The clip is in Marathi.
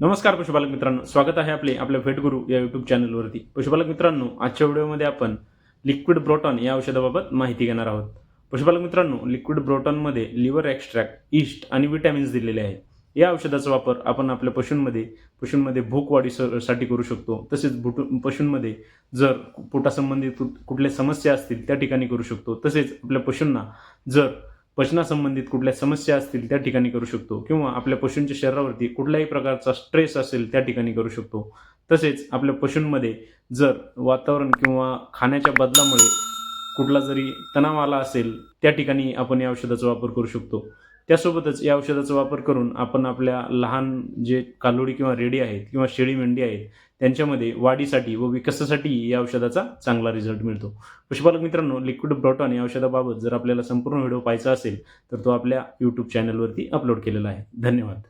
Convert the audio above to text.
नमस्कार पशुपालक मित्रांनो स्वागत आहे आपले आपल्या भेटगुरू या युट्यूब चॅनलवरती पशुपालक मित्रांनो आजच्या व्हिडिओमध्ये आपण लिक्विड ब्रोटॉन या औषधाबाबत माहिती घेणार आहोत. पशुपालक मित्रांनो लिक्विड ब्रोटॉनमध्ये लिव्हर एक्स्ट्रॅक्ट ईस्ट आणि विटॅमिन्स दिलेले आहेत. या औषधाचा वापर आपण आपल्या पशूंमध्ये पशूंमध्ये भूक वाढीसाठी करू शकतो. तसेच भुट पशूंमध्ये जर पोटासंबंधित कुठल्या समस्या असतील त्या ठिकाणी करू शकतो. तसेच आपल्या पशूंना जर पचनासंबंधित कुठल्या समस्या असतील त्या ठिकाणी करू शकतो. किंवा आपल्या पशूंच्या शरीरावरती कुठल्याही प्रकारचा स्ट्रेस असेल त्या ठिकाणी करू शकतो. तसेच आपल्या पशूंमध्ये जर वातावरण किंवा खाण्याच्या बदलामुळे कुठला जरी तणाव आला असेल त्या ठिकाणी आपण या औषधाचा वापर करू शकतो. त्यासोबतच या औषधाचा वापर करून आपण आपल्या लहान जे कालोडी किंवा रेडी आहेत किंवा शेळी मेंढी आहेत त्यांच्यामध्ये वाढीसाठी व विकासासाठी या औषधाचा चांगला रिझल्ट मिळतो. पशुपालक मित्रांनो लिक्विड ब्रॉटॉन या औषधाबाबत जर आपल्याला संपूर्ण व्हिडिओ पाहायचा असेल तर तो आपल्या यूट्यूब चॅनलवरती अपलोड केलेला आहे. धन्यवाद.